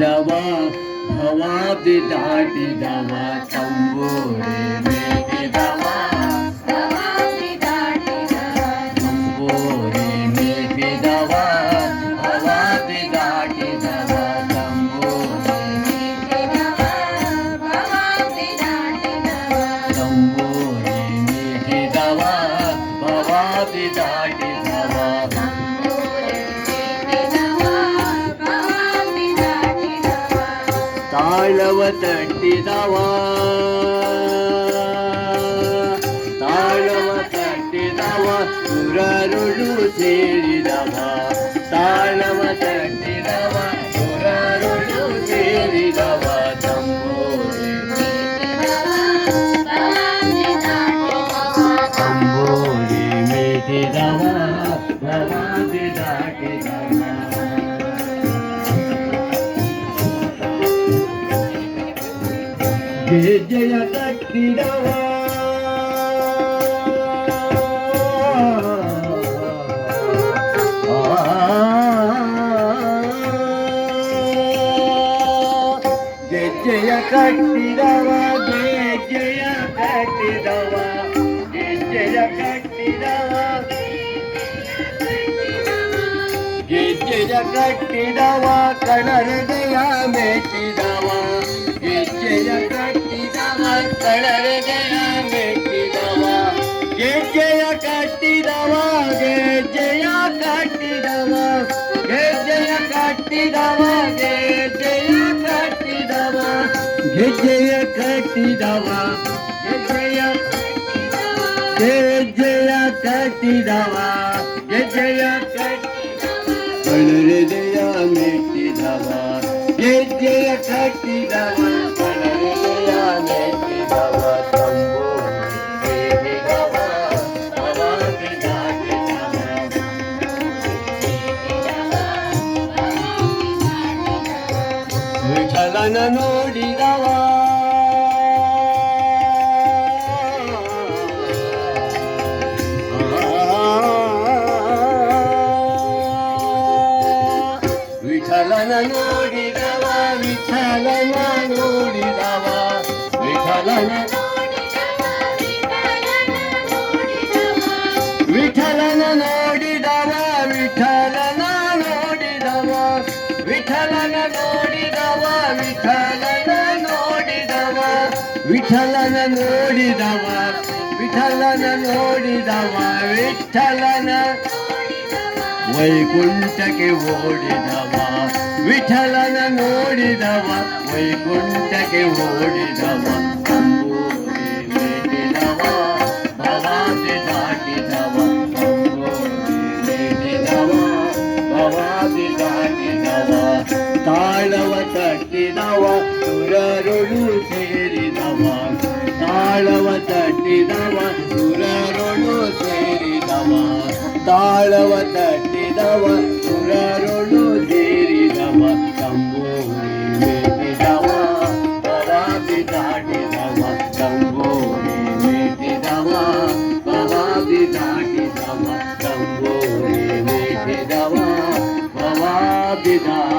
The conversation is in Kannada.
जावा हवा ते दाटी जावा चंबोरे मेटे जावा चंबोरे मेटे जावा हवा ते दाटी जावा चंबोरे मेटे जावा हवा ते दाटी जावा चंबोरे ತಾಳವ ತಟ್ಟಿದವ. ತಾಳವ ತಟ್ಟಿದವ ಸುರರುಳು ಸೇರಿದವ. జయ జయ తక్కిడవా జయ జయ కట్టిదవా జయ జయ కట్టిదవా జయ జయ కట్టిదవా జయ జయ కట్టిదవా కణ హృదయ మెచ్చిదవా ಗೆಜ್ಜೆಯ ಕಟ್ಟಿದವ ಕಣರದೆಯ ಮೆಟ್ಟಿದವ ಗೆಜ್ಜೆಯ ಕಟ್ಟಿದವ ಗೆಜ್ಜೆಯ ಕಟ್ಟಿದವ ಗೆಜ್ಜೆಯ ಕಟ್ಟಿದವ ಗೆಜ್ಜೆಯ ಕಟ್ಟಿದವ ಗೆಜ್ಜೆಯ ಕಟ್ಟಿದವ ಗೆಜ್ಜೆಯ ಗೆಜ್ಜೆಯ ಕಟ್ಟಿದವ ಗೆಜ್ಜೆಯ ಕಟ್ಟಿದವ ಕಳರೆದೆಯ ಮೆಟ್ಟಿದವ ಗೆಜ್ಜೆಯ ಕಟ್ಟಿದವ ವಿಠಲನ ನೋಡಿದವ ವಿಠಲನ ನೋಡಿದವ. ವಿಠಲನ ನೋಡಿದವ ವಿಠಲನ ವಿಠಲನ ವಿಠಲನ ನೋಡಿದವ ವಿಠಲನ ನೋಡಿದವ ವಿಠಲನ ನೋಡಿದವ ವಿಠಲನ ವೈಕುಂಠಕ್ಕೆ ಓಡಿದವ ವಿಠಲನ ನೋಡಿದವ ವೈಕುಂಠಕ್ಕೆ ಓಡಿದವ. ತಾಳವ ಸುರರೊಳು ಸೇರಿದವ, ತಾಳವ ತಟ್ಟಿದವ, ಸುರರೊಳು ಸೇರಿದವ, ತಾಳವ ತಟ್ಟಿದವ, ಸುರರೊಳು ಸೇರಿದವ ತಂಬೋರಿ ಮೇಟಿದವ ಪರಾಬಿ ದಾಟಿದವ ತಂಬೋರಿ ಮೇಟಿದವ ಪರಾಬಿ ದಾಟಿದವ ತಂಬೋರಿ ಮೇಟಿದವ ಪರಾಬಿ ದಾಟಿದವ